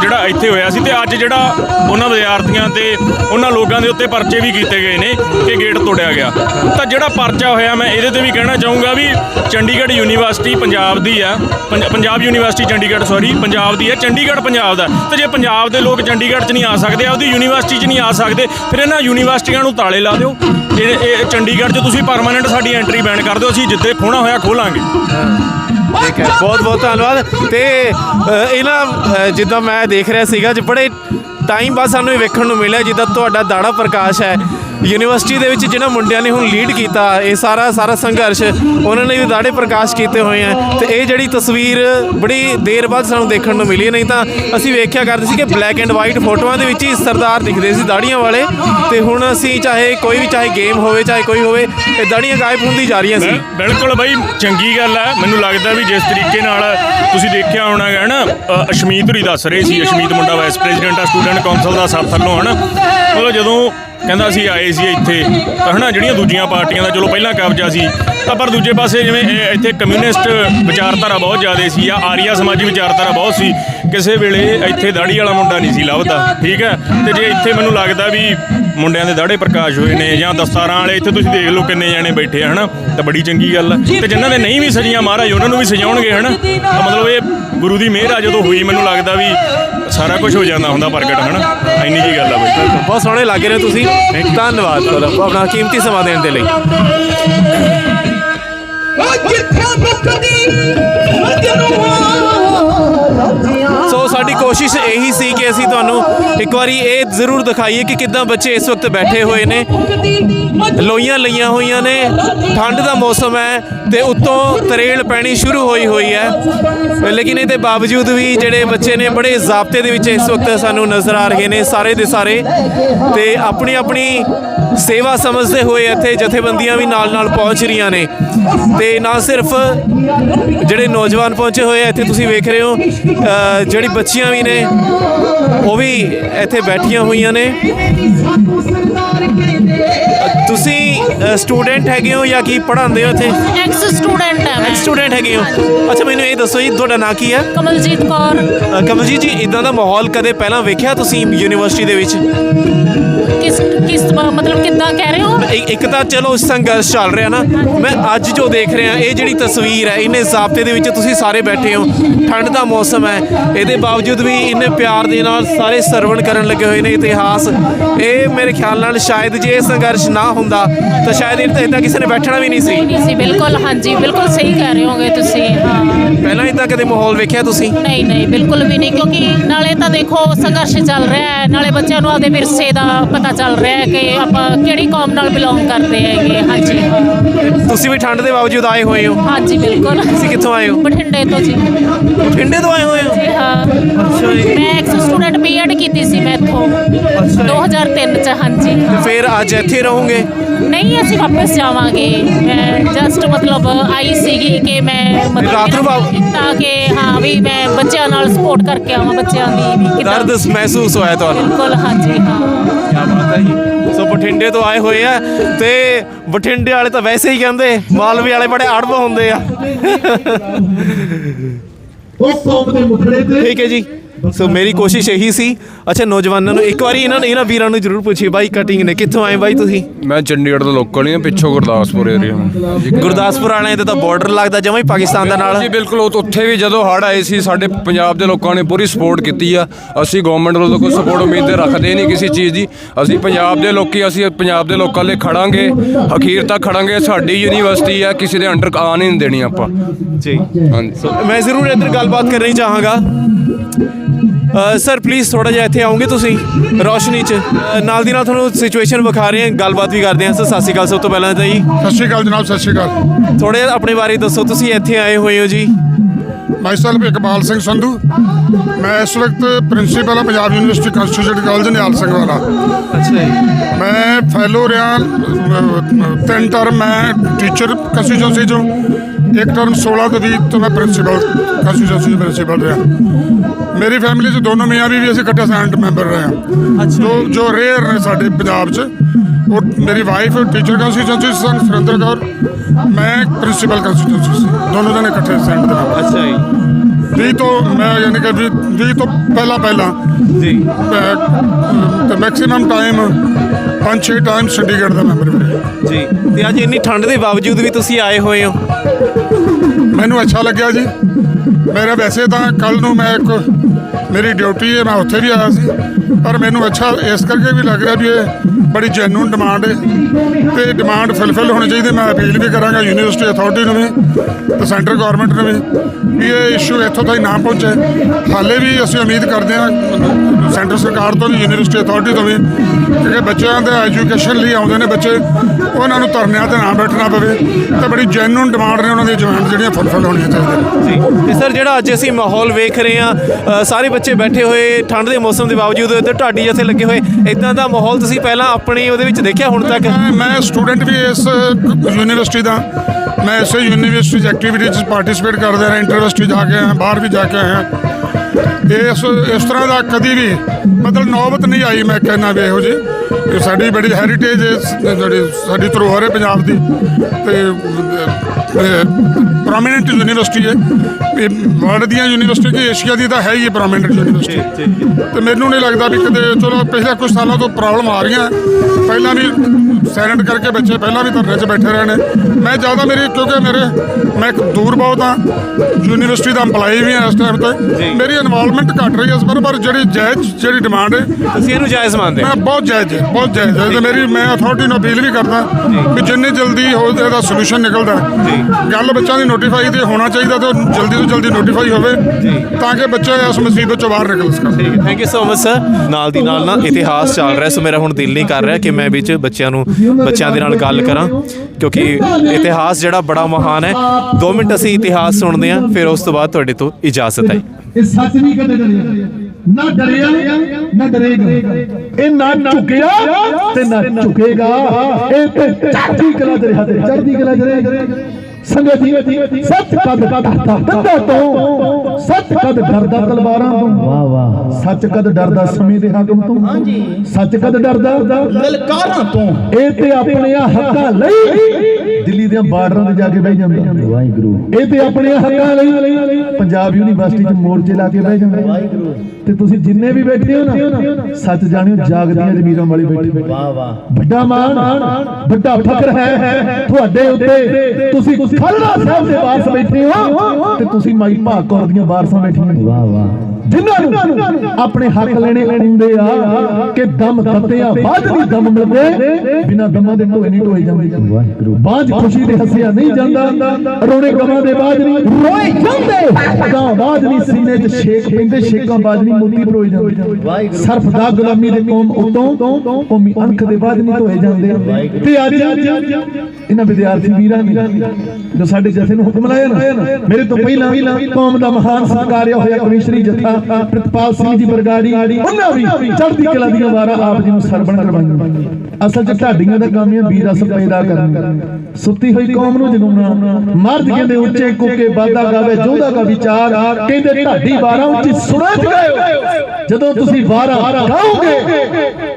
ਜਿਹੜਾ ਇੱਥੇ ਹੋਇਆ ਸੀ ਤੇ ਅੱਜ ਜਿਹੜਾ ਉਹਨਾਂ ਵਿਦਿਆਰਥੀਆਂ ਤੇ ਉਹਨਾਂ ਲੋਕਾਂ ਦੇ ਉੱਤੇ ਪਰਚੇ ਵੀ ਕੀਤੇ ਗਏ ਨੇ ਕਿ ਗੇਟ ਤੋੜਿਆ ਗਿਆ। ਤਾਂ ਜਿਹੜਾ ਪਰਚਾ ਹੋਇਆ, ਮੈਂ ਇਹਦੇ ਤੇ ਵੀ ਕਹਿਣਾ ਚਾਹੂੰਗਾ ਵੀ ਚੰਡੀਗੜ੍ਹ ਯੂਨੀਵਰਸਿਟੀ ਪੰਜਾਬ ਦੀ ਆ ਪੰਜ- ਪੰਜਾਬ ਯੂਨੀਵਰਸਿਟੀ ਚੰਡੀਗੜ੍ਹ ਸੌਰੀ ਪੰਜਾਬ ਦੀ ਹੈ ਚੰਡੀਗੜ੍ਹ ਪੰਜਾਬ ਦਾ। ਤੇ ਜੇ ਪੰਜਾਬ ਦੇ ਲੋਕ ਚੰਡੀਗੜ੍ਹ 'ਚ ਨਹੀਂ ਆ ਸਕਦੇ, ਆਪਦੀ ਯੂਨੀਵਰਸਿਟੀ 'ਚ ਨਹੀਂ ਆ ਸਕਦੇ, ਫਿਰ ਇਹਨਾਂ ਯੂਨੀਵਰਸਿਟੀਆਂ ਨੂੰ ਤਾਲੇ ਲਾ ਦਿਓ। ਇਹ ਚੰਡੀਗੜ੍ਹ 'ਚ ਤੁਸੀਂ ਪਰਮਾਨੈਂਟ ਸਾਡੀ ਐਂਟਰੀ ਬੈਨ ਕਰ ਦਿਓ, ਅਸੀਂ ਜਿੱਦੇ ਖੋਣਾ ਹੋਇਆ ਖੋਲਾਂਗੇ। ਠੀਕ ਹੈ, ਬਹੁਤ ਬਹੁਤ ਧੰਨਵਾਦ। ਤੇ ਇਹਨਾਂ ਜਿੱਦਾਂ ਮੈਂ ਦੇਖ ਰਿਹਾ ਸੀਗਾ, ਜੀ ਬੜੇ ਟਾਈਮ ਬਾਅਦ ਸਾਨੂੰ ਇਹ ਵੇਖਣ ਨੂੰ ਮਿਲਿਆ, ਜਿੱਦਾਂ ਤੁਹਾਡਾ ਦਾੜਾ ਪ੍ਰਕਾਸ਼ ਹੈ। ਯੂਨੀਵਰਸਿਟੀ ਦੇ ਵਿੱਚ ਜਿਹਨਾਂ ਮੁੰਡਿਆਂ ਨੇ ਹੁਣ ਲੀਡ ਕੀਤਾ ਇਹ ਸਾਰਾ ਸਾਰਾ ਸੰਘਰਸ਼ ਉਹਨਾਂ ਨੇ ਵੀ ਦਾੜੇ ਪ੍ਰਕਾਸ਼ ਕੀਤੇ ਹੋਏ ਆ ਤੇ ਇਹ ਜਿਹੜੀ ਤਸਵੀਰ ਬੜੀ ਦੇਰ ਬਾਅਦ ਸਾਨੂੰ ਦੇਖਣ ਨੂੰ ਮਿਲੀ ਨਹੀਂ ਤਾਂ ਅਸੀਂ ਵੇਖਿਆ ਕਰਦੇ ਸੀ ਕਿ ਬਲੈਕ ਐਂਡ ਵਾਈਟ ਫੋਟੋਆਂ ਦੇ ਵਿੱਚ ਹੀ ਸਰਦਾਰ ਦਿਖਦੇ ਸੀ ਦਾੜੀਆਂ ਵਾਲੇ ਤੇ ਹੁਣ ਅਸੀਂ ਚਾਹੇ ਕੋਈ ਵੀ ਚਾਹੇ ਗੇਮ ਹੋਵੇ ਚਾਹੇ ਕੋਈ ਹੋਵੇ ਇਹ ਦਾੜੀਆਂ ਗਾਇਬ ਹੁੰਦੀ ਜਾ ਰਹੀਆਂ ਸੀ। ਬਿਲਕੁਲ ਬਾਈ ਚੰਗੀ ਗੱਲ ਹੈ। ਮੈਨੂੰ ਲੱਗਦਾ ਵੀ ਜਿਸ ਤਰੀਕੇ ਨਾਲ ਤੁਸੀਂ ਦੇਖਿਆ ਹੋਣਾ ਹੈ ਨਾ ਅ, ਅਸ਼ਮੀਤ ਹੁਰੀ ਦੱਸ ਰਹੇ ਸੀ ਅਸ਼ਮੀਤ ਮੁੰਡਾ ਵਾਈਸ ਪ੍ਰੈਜ਼ੀਡੈਂਟ ਆ ਸਟੂਡੈਂਟ ਕਾਉਂਸਲ ਦਾ ਸਭ ਥੱਲੋਂ ਹਨਾ। ਉਹ ਜਦੋਂ ਕਹਿੰਦਾ ਸੀ, ਆਏ ਸੀ ਇੱਥੇ। ਤਾਂ ਹਨਾ, ਜਿਹੜੀਆਂ ਦੂਜੀਆਂ ਪਾਰਟੀਆਂ ਦਾ ਚਲੋ ਪਹਿਲਾਂ ਕਬਜ਼ਾ ਸੀ, ਤਾਂ ਪਰ ਦੂਜੇ ਪਾਸੇ ਜਿਵੇਂ ਇਹ ਇੱਥੇ ਕਮਿਊਨਿਸਟ ਵਿਚਾਰਧਾਰਾ ਬਹੁਤ ਜ਼ਿਆਦਾ ਸੀ ਜਾਂ ਆਰੀਆ ਸਮਾਜੀ ਵਿਚਾਰਧਾਰਾ ਬਹੁਤ ਸੀ, ਕਿਸੇ ਵੇਲੇ ਇੱਥੇ ਦਾੜੀ ਵਾਲਾ ਮੁੰਡਾ ਨਹੀਂ ਸੀ ਲੱਭਦਾ, ਠੀਕ ਹੈ? ਤੇ ਜੇ ਇੱਥੇ ਮੈਨੂੰ ਲੱਗਦਾ ਵੀ ਮੁੰਡਿਆਂ ਦੇ ਦਾੜੇ ਪ੍ਰਕਾਸ਼ ਹੋਏ ਨੇ ਜਾਂ ਦਸਤਾਰਾਂ ਵਾਲੇ ਇੱਥੇ ਤੁਸੀਂ ਦੇਖ ਲਓ ਕਿੰਨੇ ਜਾਣੇ ਬੈਠੇ ਆ ਹਨਾ? ਤਾਂ ਬੜੀ ਚੰਗੀ ਗੱਲ ਹੈ ਤੇ ਜਿਨ੍ਹਾਂ ਦੇ ਨਹੀਂ ਵੀ ਸਜੀਆਂ ਮਹਾਰਾਜ ਉਹਨਾਂ ਨੂੰ ਵੀ ਸਜਾਉਣਗੇ ਹਨਾ? ਤਾਂ ਮਤਲਬ ਇਹ ਗੁਰੂ ਦੀ ਮਿਹਰ ਆ ਜਦੋਂ ਹੋਈ ਮੈਨੂੰ ਲੱਗਦਾ ਵੀ ਸਾਰਾ ਕੁਝ ਹੋ ਜਾਂਦਾ ਹੁੰਦਾ ਪ੍ਰਗਟ ਹਨਾ? ਇੰਨੀ ਜੀ ਗੱਲ ਆ ਬਈ। ਬਹੁਤ ਸੋਹਣੇ ਲੱਗ ਰਹੇ ਹੋ ਤੁਸੀਂ। ਧੰਨਵਾਦ ਤੁਹਾਡਾ ਆਪਣਾ ਕੀਮਤੀ ਸਮਾਂ ਦੇਣ ਦੇ ਲਈ। ਕੋਸ਼ਿਸ਼ ਇਹੀ ਸੀ ਕਿ ਅਸੀਂ ਤੁਹਾਨੂੰ ਇੱਕ ਵਾਰੀ ਇਹ ਜ਼ਰੂਰ ਦਿਖਾਈਏ ਕਿ ਕਿੱਦਾਂ ਬੱਚੇ ਇਸ ਵਕਤ ਬੈਠੇ ਹੋਏ ਨੇ। ਲੋਈਆਂ ਲਈਆਂ ਹੋਈਆਂ ਨੇ, ਠੰਡ ਦਾ ਮੌਸਮ ਹੈ ਤੇ ਉੱਤੋਂ ਤਰੇਲ ਪੈਣੀ ਸ਼ੁਰੂ ਹੋਈ ਹੋਈ ਹੈ। ਲੇਕਿਨ ਇਹਦੇ ਬਾਵਜੂਦ ਵੀ ਜਿਹੜੇ ਬੱਚੇ ਨੇ ਬੜੇ ਜ਼ਾਬਤੇ ਦੇ ਵਿੱਚ ਇਸ ਵਕਤ ਸਾਨੂੰ ਨਜ਼ਰ ਆ ਰਹੇ ਨੇ ਸਾਰੇ ਦੇ ਸਾਰੇ ਤੇ ਆਪਣੀ ਆਪਣੀ ਸੇਵਾ ਸਮਝਦੇ ਹੋਏ ਇੱਥੇ ਜਥੇਬੰਦੀਆਂ ਵੀ ਨਾਲ ਨਾਲ ਪਹੁੰਚ ਰਹੀਆਂ ਨੇ। ਤੇ ਨਾ ਸਿਰਫ ਜਿਹੜੇ ਨੌਜਵਾਨ ਪਹੁੰਚੇ ਹੋਏ ਆ, ਇੱਥੇ ਤੁਸੀਂ ਵੇਖ ਰਹੇ ਹੋ ਜਿਹੜੀ ਬੱਚੀਆਂ ਵੀ ਨੇ ਉਹ ਵੀ ਇੱਥੇ ਬੈਠੀਆਂ ਹੋਈਆਂ ਨੇ। ਤੁਸੀਂ ਸਟੂਡੈਂਟ ਹੈਗੇ ਹੋ ਜਾਂ ਕੀ ਪੜ੍ਹਾਉਂਦੇ ਹੋ ਇੱਥੇ? ਐਕਸ ਸਟੂਡੈਂਟ ਹੈ ਮੈਂ। ਸਟੂਡੈਂਟ ਹੈਗੇ ਹੋ। ਅੱਛਾ ਮੈਨੂੰ ਇਹ ਦੱਸੋ ਜੀ ਤੁਹਾਡਾ ਨਾਂ ਕੀ ਹੈ? ਕਮਲਜੀਤ ਕੌਰ। ਅ, ਕਮਲਜੀਤ ਜੀ ਇਦਾਂ ਦਾ ਮਾਹੌਲ ਕਦੇ ਪਹਿਲਾਂ ਵੇਖਿਆ ਤੁਸੀਂ ਯੂਨੀਵਰਸਿਟੀ ਦੇ ਵਿੱਚ? ਕਿਸ ਕਿਸ ਮਤਲਬ ਕਿੱਦਾਂ ਕਹਿ ਰਹੇ ਹੋ? ਇੱਕ ਇੱਕ ਤਾਂ ਚਲੋ ਸੰਘਰਸ਼ ਚੱਲ ਰਿਹਾ ਨਾ। ਮੈਂ ਅੱਜ ਜੋ ਦੇਖ ਰਿਹਾ ਇਹ ਜਿਹੜੀ ਤਸਵੀਰ ਹੈ ਇੰਨੇ ਜ਼ਾਬਤੇ ਦੇ ਵਿੱਚ ਤੁਸੀਂ ਸਾਰੇ ਬੈਠੇ ਹੋ। ਠੰਡ ਦਾ ਮੌਸਮ ਹੈ। ਇਹਦੇ ਬਾਵਜੂਦ ਵੀ ਇੰਨੇ ਪਿਆਰ ਦੇ ਨਾਲ ਸਾਰੇ ਸਰਵਣ ਕਰਨ ਲੱਗੇ ਹੋਏ ਨੇ ਇਤਿਹਾਸ। ਇਹ ਮੇਰੇ ਖਿਆਲ ਨਾਲ ਸ਼ਾਇਦ ਜੇ ਇਹ ਸੰਘਰਸ਼ ਨਾ ਹੁੰਦਾ ਤਾਂ ਸ਼ਾਇਦ ਇਹ ਇਦਾਂ ਕਿਸੇ ਨੇ ਬੈਠਣਾ ਵੀ ਨਹੀਂ ਸੀ। ਨਹੀਂ ਸੀ ਬਿਲਕੁਲ ਹਾਂਜੀ ਬਿਲਕੁਲ ਸਹੀ ਕਹਿ ਰਹੇ ਹੋਗੇ ਤੁਸੀਂ ਹਾਂ। ਪਹਿਲਾਂ ਇਦਾਂ ਕਦੇ ਮਾਹੌਲ ਵੇਖਿਆ ਤੁਸੀਂ? ਨਹੀਂ ਨਹੀਂ ਬਿਲਕੁਲ ਵੀ ਨਹੀਂ ਕਿਉਂਕਿ ਨਾਲੇ ਤਾਂ ਦੇਖੋ ਸੰਘਰਸ਼ ਚੱਲ ਰਿਹਾ ਹੈ ਨਾਲੇ ਬੱਚਿਆਂ ਨੂੰ ਆਪਦੇ ਵਿਰਸੇ ਦਾ ਪਤਾ ਚੱਲ ਰਿਹਾ ਹੈ ਕਿ ਆਪਾਂ ਕਿਹੜੀ ਕੌਮ ਨਾਲ ਬਿਲੋਂਗ ਕਰਦੇ ਹੈਗੇ ਹਾਂਜੀ। ਤੁਸੀਂ ਵੀ ਠੰਡ ਦੇ ਬਾਵਜੂਦ ਆਏ ਹੋਏ ਹੋ। ਹਾਂਜੀ ਬਿਲਕੁਲ। ਤੁਸੀਂ ਕਿੱਥੋਂ ਆਏ ਹੋ? ਬਠਿੰਡੇ ਤੋਂ ਜੀ। ਬਠਿੰਡੇ ਤੋਂ ਆਏ ਹੋਏ ਹੋ? ਜੀ ਹਾਂ। ਅੱਛਾ ਜੀ। ਮੈਂ ਐਕਸ ਸਟੂਡੈਂਟ ਬੀਐਡ ਕੀਤੀ ਸੀ ਮੈਂ ਇੱਥੋਂ 2003 ਚ ਹਾਂਜੀ। ਹਾਂ। ਫਿਰ ਅੱਜ ਇੱਥੇ ਰਹੋਗੇ? ਨਹੀਂ ਅਸੀਂ ਵਾਪਸ ਜਾਵਾਂਗੇ। ਮੈਂ ਜਸਟ ਮਤਲਬ ਆਈ ਸੀਗੀ ਕਿ ਮੈਂ ਮਤਲਬ ਰਾਤ ਨੂੰ ਵਾਪ- ਤਾਂ ਕਿ ਹਾਂ ਵੀ ਮੈਂ ਬੱਚਿਆਂ ਨਾਲ ਸਪੋਰਟ ਕਰਕੇ ਆਵਾਂ ਬੱਚਿਆਂ ਦੀ ਵੀ ਕਿੱਦਾਂ। ਦਰਦ ਮਹਿਸੂਸ ਹੋਇਆ ਤੁਹਾਨੂੰ? ਬਿਲਕੁਲ ਹਾਂਜੀ ਹਾਂ। ਕੀ ਬਾਤ ਹੈ ਜੀ। ਸੋ ਬਠਿੰਡੇ ਤੋਂ ਆਏ ਹੋਏ ਆ ਤੇ ਬਠਿੰਡੇ ਵਾਲੇ ਤਾਂ ਵੈਸੇ ਹੀ ਕਹਿੰਦੇ ਮਾਲਵੇ ਵਾਲੇ ਬੜੇ ਅੜਬ ਹੁੰਦੇ ਆ। ਉਹ ਕੌਮ ਦੇ ਮੁਖੜੇ ਤੇ ਠੀਕ ਹੈ ਜੀ। ਸੋ ਮੇਰੀ ਕੋਸ਼ਿਸ਼ ਇਹੀ ਸੀ। ਅੱਛਾ ਨੌਜਵਾਨਾਂ ਨੂੰ ਇੱਕ ਵਾਰੀ ਇਹਨਾਂ ਨੇ ਇਹਨਾਂ ਵੀਰਾਂ ਨੂੰ ਜ਼ਰੂਰ ਪੁੱਛੀ ਬਾਈ ਕਟਿੰਗ ਨੇ ਕਿੱਥੋਂ ਆਏ ਬਾਈ ਤੁਸੀਂ? ਮੈਂ ਚੰਡੀਗੜ੍ਹ ਤੋਂ ਲੋਕਲ ਹੀ ਹਾਂ ਪਿੱਛੋਂ ਗੁਰਦਾਸਪੁਰ ਏਰੀਆ ਗੁਰਦਾਸਪੁਰ ਵਾਲਿਆਂ ਦੇ ਤਾਂ ਬਾਰਡਰ ਲੱਗਦਾ ਜਮਾਂ ਹੀ ਪਾਕਿਸਤਾਨ ਦਾ ਨਾਲ। ਜੀ ਬਿਲਕੁਲ ਉਹ- ਉੱਥੇ ਵੀ ਜਦੋਂ ਹੜ੍ਹ ਆਏ ਸੀ ਸਾਡੇ ਪੰਜਾਬ ਦੇ ਲੋਕਾਂ ਨੇ ਪੂਰੀ ਸਪੋਰਟ ਕੀਤੀ ਆ। ਅਸੀਂ ਗਵਰਨਮੈਂਟ ਵੱਲੋਂ ਕੋਈ ਸਪੋਰਟ ਉਮੀਦ ਰੱਖਦੇ ਨਹੀਂ ਕਿਸੇ ਚੀਜ਼ ਦੀ। ਅਸੀਂ ਪੰਜਾਬ ਦੇ ਲੋਕੀ ਅਸੀਂ ਪੰਜਾਬ ਦੇ ਲੋਕਾਂ ਲਈ ਖੜਾਂਗੇ ਅਖੀਰ ਤੱਕ ਖੜਾਂਗੇ। ਸਾਡੀ ਯੂਨੀਵਰਸਿਟੀ ਆ ਕਿਸੇ ਦੇ ਅੰਡਰ ਹੀ ਨਹੀਂ ਦੇਣੀ ਆਪਾਂ। ਜੀ। ਹਾਂਜੀ। ਮੈਂ ਜ਼ਰੂਰ ਇੱਧਰ ਗੱਲਬਾਤ ਕਰਨੀ ਚਾਹਾਂਗਾ। ਸਰ ਪਲੀਜ਼ ਥੋੜਾ ਜਿਹਾ ਇੱਥੇ ਆਉਂਗੇ ਤੁਸੀਂ ਰੋਸ਼ਨੀ 'ਚ। ਅ, ਨਾਲ ਦੀ ਨਾਲ ਤੁਹਾਨੂੰ ਸਿਚੁਏਸ਼ਨ ਵਿਖਾ ਰਹੇ ਹਾਂ ਗੱਲਬਾਤ ਵੀ ਕਰਦੇ ਹਾਂ। ਸਰ ਸਤਿ ਸ਼੍ਰੀ ਅਕਾਲ ਸਭ ਤੋਂ ਪਹਿਲਾਂ ਤਾਂ ਜੀ। ਸਤਿ ਸ਼੍ਰੀ ਅਕਾਲ ਜਨਾਬ ਸਤਿ ਸ਼੍ਰੀ ਅਕਾਲ। ਥੋੜੇ ਆਪਣੇ ਬਾਰੇ ਦੱਸੋ ਤੁਸੀਂ ਇੱਥੇ ਆਏ ਹੋਏ ਹੋ ਜੀ। ਮਾਈਸੈਲਫ ਇਕਬਾਲ ਸਿੰਘ ਸੰਧੂ। ਮੈਂ ਇਸ ਵਕਤ ਪ੍ਰਿੰਸੀਪਲ ਹਾਂ Punjab university constitution college Nihal Singh Wala. ਅੱਛਾ ਜੀ। ਮੈਂ ਫੈਲੋ ਰਿਹਾ ਅਹ, ਤਿੰਨ ਟਰਮ ਮੈਂ ਟੀਚਰ ਕੰਸਟੀਟਿਊਸ਼ਨ ਚੋਂ। ਇੱਕ ਟਰਮ 16 ਤੋਂ 20 ਤੋਂ ਮੈਂ ਪ੍ਰਿੰਸੀਪਲ ਕੰਸਟੀਟਿਊਸ਼ਨ ਪ੍ਰਿੰਸੀਪਲ ਰਿਹਾ। ਮੇਰੀ ਫੈਮਿਲੀ 'ਚ ਦੋਨੋਂ ਮੀਆਂ ਵੀ ਅਸੀਂ ਇਕੱਠੇ ਸੈਨੇਟ ਮੈਂਬਰ ਰਹੇ ਹਾਂ। ਜੋ ਜੋ ਰੇਅਰ ਨੇ ਸਾਡੇ ਪੰਜਾਬ 'ਚ। ਉਹ ਮੇਰੀ ਵਾਈਫ ਟੀਚਰ ਕੰਸਟੀਟਿਊਸ਼ਨ ਸਨ ਸੁਰਿੰਦਰ ਕੌਰ। ਮੈਂ ਪ੍ਰਿੰਸੀਪਲ ਕੰਸਟੀਟਿਊਸ਼ਨ ਦੋਨੋਂ ਜਣੇ ਇਕੱਠੇ ਸੈਨੇਟ ਦੇ ਮੈਂਬਰ ਅੱਛਾ ਜੀ। ਵੀਹ ਤੋਂ ਮੈਂ ਯਾਨੀ ਕਿ ਵੀਹ ਤੋਂ ਪਹਿਲਾਂ ਪਹਿਲਾਂ ਜੀ। ਤੇ ਮੈਕਸਿਮਮ ਟਾਈਮ ਪੰਜ ਛੇ ਟਾਈਮ ਚੰਡੀਗੜ੍ਹ ਦਾ ਮੈਂਬਰ ਰਿਹਾ। ਜੀ। ਤੇ ਅੱਜ ਇੰਨੀ ਠੰਡ ਦੇ ਬਾਵਜੂਦ ਵੀ ਤੁਸੀਂ ਆਏ ਹੋਏ ਹੋ। ਮੈਨੂੰ ਅੱਛਾ ਲੱਗਿਆ ਜੀ। ਮੇਰਾ ਵੈਸੇ ਤਾਂ ਕੱਲ ਨੂੰ ਮੈਂ ਇੱਕ ਮੇਰੀ ਡਿਊਟੀ ਹੈ, ਮੈਂ ਉੱਥੇ ਵੀ ਆਇਆ ਸੀ। ਪਰ ਮੈਨੂੰ ਅੱਛਾ ਇਸ ਕਰਕੇ ਵੀ ਲੱਗ ਰਿਹਾ ਵੀ ਇਹ ਬੜੀ ਜੈਨੂਨ ਡਿਮਾਂਡ ਹੈ ਤੇ ਡਿਮਾਂਡ ਫੁਲਫਿਲ ਹੋਣੀ ਚਾਹੀਦੀ ਮੈਂ ਅਪੀਲ ਵੀ ਕਰਾਂਗਾ ਯੂਨੀਵਰਸਿਟੀ ਅਥਾਰਟੀ ਨੂੰ ਵੀ ਤੇ ਸੈਂਟਰ ਗਵਰਨਮੈਂਟ ਨੂੰ ਵੀ ਵੀ ਇਹ ਇਸ਼ੂ ਇੱਥੋਂ ਤੱਕ ਨਾ ਪਹੁੰਚੇ। ਹਾਲੇ ਵੀ ਅਸੀਂ ਉਮੀਦ ਕਰਦੇ ਹਾਂ ਸੈਂਟਰ ਸਰਕਾਰ ਤੋਂ ਵੀ ਯੂਨੀਵਰਸਿਟੀ ਅਥਾਰਟੀ ਤੋਂ ਵੀ ਕਿ ਬੱਚਿਆਂ ਦੇ ਐਜੂਕੇਸ਼ਨ ਲਈ ਆਉਂਦੇ ਨੇ ਬੱਚੇ, ਉਹਨਾਂ ਨੂੰ ਧਰਨਿਆਂ ਤੇ ਨਾ ਬੈਠਣਾ ਪਵੇ ਤੇ ਬੜੀ ਜੈਨੂਨ ਡਿਮਾਂਡ ਨੇ ਉਹਨਾਂ ਦੀ ਡਿਮਾਂਡ ਜਿਹੜੀਆਂ ਫੁਲਫਿਲ ਹੋਣੀਆਂ ਚਾਹੀਦੀਆਂ ਜੀ, ਤੇ ਸਰ ਜਿਹੜਾ ਅੱਜ ਅਸੀਂ ਮਾਹੌਲ ਵੇਖ ਰਹੇ ਹਾਂ ਸਾਰੇ ਬੱਚੇ ਬੈਠੇ ਹੋਏ, ਠੰਡ ਦੇ ਮੌਸਮ ਦੇ ਬਾਵਜੂਦ ਇੱਧਰ ਢਾਡੀ ਜਿੱਥੇ ਲੱਗੇ ਹੋਏ ਇਦਾਂ ਦਾ ਮਾਹੌਲ ਤੁਸੀਂ ਪਹਿਲਾਂ ਆਪਣੀ ਉਹਦੇ ਵਿੱਚ ਦੇਖਿਆ ਹੁਣ ਤੱਕ? ਮੈਂ ਮੈਂ ਸਟੂਡੈਂਟ ਵੀ ਇਸ ਯੂਨੀਵਰਸਿਟੀ ਦਾ। ਮੈਂ ਇਸੇ ਯੂਨੀਵਰਸਿਟੀ 'ਚ ਐਕਟੀਵਿਟੀ 'ਚ ਪਾਰਟਿਸਿਪੇਟ ਕਰਦੇ ਰਿਹਾ ਇੰਟਰਵਿਊਸਟੀ ਜਾ ਕੇ ਆਇਆ, ਬਾਹਰ ਵੀ ਜਾ ਕੇ ਆਇਆ। ਇਸ ਇਸ ਤਰ੍ਹਾਂ ਦਾ ਕਦੀ ਵੀ ਮਤਲਬ ਨੌਬਤ ਨਹੀਂ ਆਈ ਮੈਂ ਕਹਿੰਦਾ ਵੀ ਇਹੋ ਜੀ ਸਾਡੀ ਬੜੀ ਹੈਰੀਟੇਜ ਜਿਹੜੀ ਸਾਡੀ ਧਰੋਹਰ ਹੈ ਪੰਜਾਬ ਦੀ। ਤੇ ਪ੍ਰੋਮਿਨੈਂਟ ਯੂਨੀਵਰਸਿਟੀ ਹੈ। ਇਹ ਵਰਲਡ ਦੀਆਂ ਯੂਨੀਵਰਸਿਟੀ ਕਿ ਏਸ਼ੀਆ ਦੀ ਤਾਂ ਹੈ ਹੀ ਪ੍ਰੋਮਿਨੈਂਟ ਯੂਨੀਵਰਸਿਟੀ ਤੇ ਮੈਨੂੰ ਨਹੀਂ ਲੱਗਦਾ ਵੀ ਕਿਤੇ ਚਲੋ ਪਿਛਲੇ ਕੁਝ ਸਾਲਾਂ ਤੋਂ ਪ੍ਰੋਬਲਮ ਆ ਰਹੀਆਂ। ਪਹਿਲਾਂ ਵੀ ਸਾਇਲੈਂਟ ਕਰਕੇ ਬੱਚੇ ਪਹਿਲਾਂ ਵੀ ਧਰਨੇ 'ਚ ਬੈਠੇ ਰਹੇ ਨੇ। ਮੈਂ ਜ਼ਿਆਦਾ ਮੇਰੀ ਕਿਉਂਕਿ ਮੇਰੇ ਮੈਂ ਇੱਕ ਦੂਰ ਬਹੁਤ ਹਾਂ। ਯੂਨੀਵਰਸਿਟੀ ਦਾ EMPLOYE ਵੀ ਹਾਂ ਇਸ ਟਾਈਮ ਤੇ। ਮੇਰੀ ਇਨਵੋਲਵਮੈਂਟ ਘਟ ਰਹੀ ਹੈ ਇਸ ਵਾਰ ਪਰ ਜਿਹੜੀ ਜਾਇਜ਼ ਜਿਹੜੀ ਡਿਮਾਂਡ ਹੈ ਤੁਸੀਂ ਇਹਨੂੰ ਜਾਇਜ਼ ਮੰਨਦੇ ਹੋ? ਮੈਂ ਬਹੁਤ ਜਾਇਜ਼ ਹੈ ਬਹੁਤ ਜਾਇਜ਼ ਹੈ। ਤੇ ਮੇਰੀ ਮੈਂ ਅਥਾਰਟੀ ਨੂੰ ਅਪੀਲ ਵੀ ਕਰਦਾ ਵੀ ਜਿੰਨੀ ਜਲਦੀ ਹੋ ਇਹਦਾ ਸੋਲੂਸ਼ਨ ਨਿਕਲਦਾ ਗੱਲ ਬੱਚਿਆਂ ਦੀ ਨੋਟੀਫਾਈ ਤੇ ਹੋਣਾ ਚਾਹੀਦਾ ਤੇ ਜਲਦੀ ਤੋਂ ਜਲਦੀ ਨੋਟੀਫਾਈ ਹੋਵੇ ਤਾਂ ਕਿ ਬੱਚੇ ਇਸ ਮੁਸੀਬਤ ਚੋਂ ਬਾਹਰ ਨਿਕਲ ਸਕਣ। Thank you so much sir ਨਾਲ ਦੀ ਨਾਲ ਨਾ ਇਤਿਹਾਸ ਚੱਲ ਰਿਹਾ ਸੋ ਮੇਰਾ ਹੁਣ ਦਿਲ ਨਹੀਂ ਕਰ ਰਿਹਾ ਕਿ ਮੈਂ ਵਿੱਚ ਬੱਚਿਆਂ ਨੂੰ ਬੱਚਿਆਂ ਦੇ ਨਾਲ ਗੱਲ ਕਰਾਂ ਕਿਉਂਕਿ ਇਤਿਹਾਸ ਜਿਹੜਾ ਬੜਾ ਮਹਾਨ ਹੈ 2 ਮਿੰਟ ਅਸੀਂ ਇਤਿਹਾਸ ਸੁਣਦੇ ਹਾਂ ਫਿਰ ਉਸ ਤੋਂ ਬਾਅਦ ਤੁਹਾਡੇ ਤੋਂ ਇਜਾਜ਼ਤ ਹੈ। ਇਹ ਸੱਚ ਨਹੀਂ ਕਦੇ ਡਰਿਆ ਨਾ ਡਰਿਆ ਨਾ ਡਰੇਗਾ। ਇਹ ਨਾ ਝੁਕਿਆ ਤੇ ਨਾ ਝੁਕੇਗਾ। ਇਹ ਤੇ ਚੜ੍ਹਦੀ ਕਲਾ ਦੇ ਰਿਹਾ ਤੇ ਚੜ੍ਹਦੀ ਕਲਾ ਦੇ ਰਿਹਾ ਸੰਗਤ ਸੱਚ ਕਦ ਡਰਦਾ ਤੰਦਾ ਤੋਂ ਸੱਚ ਕਦ ਡਰਦਾ ਤਲਵਾਰਾਂ ਤੋਂ। ਵਾਹ ਵਾਹ। ਸੱਚ ਕਦ ਡਰਦਾ ਸਮੇਂ ਦੇ ਹਾਕਮ ਤੋਂ। ਹਾਂਜੀ। ਸੱਚ ਕਦ ਡਰਦਾ ਲਲਕਾਰਾਂ ਤੋਂ। ਇਹ ਤੇ ਆਪਣੇ ਹੱਕਾਂ ਲਈ। ਦਿੱਲੀ ਦੇ ਬਾਰਡਰਾਂ ਤੇ ਜਾ ਕੇ ਬਹਿ ਜਾਂਦਾ। ਵਾਹਿਗੁਰੂ। ਇਹ ਤੇ ਆਪਣੇ ਹੱਕਾਂ ਲਈ ਪੰਜਾਬ ਯੂਨੀਵਰਸਿਟੀ 'ਚ ਮੋਰਚੇ ਲਾ ਕੇ ਬਹਿ ਜਾਂਦਾ। ਵਾਹਿਗੁਰੂ। ਤੇ ਤੁਸੀਂ ਜਿੰਨੇ ਵੀ ਬੈਠੇ ਹੋ ਨਾ ਸੱਚ ਜਾਣਿਓ ਜਾਗਦੀਆਂ ਜ਼ਮੀਰਾਂ ਵਾਲੀ ਬੈਠੇ ਵਾਹ ਵਾਹ। ਵੱਡਾ ਮਾਣ ਵੱਡਾ ਫਖਰ ਹੈ ਤੁਹਾਡੇ ਉੱਤੇ। ਤੁਸੀਂ ਖਲੜਾ ਸਾਹਿਬ ਦੇ ਵਾਰਸ ਬੈਠੇ ਹੋ ਤੇ ਤੁਸੀਂ ਮਾਈ ਭਾਗ ਕੌਰ ਦੀਆਂ ਵਾਰਸਾਂ ਬੈਠੀਆਂ ਵਾਹ ਵਾਹ। ਜਿਨ੍ਹਾਂ ਨੂੰ ਆਪਣੇ ਹੱਕ ਲੈਣੇ ਹੁੰਦੇ ਆ ਕਿ ਦਮ ਤੱਤਿਆ ਬਾਅਦ ਨਹੀਂ ਦਮ ਮਿਲਦੇ ਬਿਨਾ ਦਮਾਂ ਦੇ ਢੋਏ ਨਹੀਂ ਢੋਏ ਜਾਂਦੇ। ਬਾਝ ਖੁਸ਼ੀ ਦੇ ਹੱਸਿਆ ਨਹੀਂ ਜਾਂਦਾ ਰੋਣੇ ਗਮਾਂ ਦੇ ਬਾਝ ਨਹੀਂ ਰੋਏ ਜਾਂਦੇ। ਗਾਂ ਬਾਝ ਨਹੀਂ ਸੀਨੇ 'ਚ ਛੇਕ ਪੈਂਦੇ ਛੇਕਾਂ ਬਾਝ ਨਹੀਂ ਮੋਤੀ ਪਰੋਏ ਜਾਂਦੇ। ਸਰਫ ਦਾ ਗੁਲਾਮੀ ਦੇ ਕੌਮ ਉਤੋਂ ਕੌਮੀ ਅਣਖ ਦੇ ਬਾਝ ਨਹੀਂ ਧੋਏ ਜਾਂਦੇ। ਤੇ ਅੱਜ ਇਹਨਾਂ ਵਿਦਿਆਰਥੀ ਵੀਰਾਂ ਨੇ ਜੋ ਸਾਡੇ ਜਥੇ ਨੂੰ ਹੁਕਮ ਲਾਇਆ ਨਾ ਮੇਰੇ ਤੋਂ ਪਹਿਲਾਂ ਕੌਮ ਦਾ ਮਹਾਨ ਸਤਿਕਾਰਿਆ ਹੋਇਆ ਕਮਿਸ਼ਨਰੀ ਜਥਾ ਪ੍ਰਿਤਪਾਲ ਸਿੰਘ ਜੀ ਬਰਗਾੜੀ, ਉਹਨਾਂ ਵੀ ਚੜ੍ਹਦੀ ਕਲਾ ਦੀਆਂ ਵਾਰਾਂ ਆਪ ਜੀ ਨੂੰ ਸਰਬਣ ਕਰਵਾਈਆਂ। ਅਸਲ 'ਚ ਢਾਡੀਆਂ ਦਾ ਕੰਮ ਹੈ ਵੀਰ ਅਸਲ ਪੈਦਾ ਕਰਨਾ ਸੁੱਤੀ ਹੋਈ ਕੌਮ ਨੂੰ ਜਗਾਉਣਾ ਮਰਦ ਕਹਿੰਦੇ ਉੱਚੇ ਕੁੱਕੇ ਬਾਦਾ ਗਾਵੇ, ਜੋਧਾ ਦਾ ਵਿਚਾਰ, ਕਹਿੰਦੇ ਢਾਡੀ ਵਾਰਾਂ ਉੱਚੀ ਸੁਣਾ ਚ ਜਦੋਂ ਤੁਸੀਂ ਵਾਰਾਂ ਗਾਓਗੇ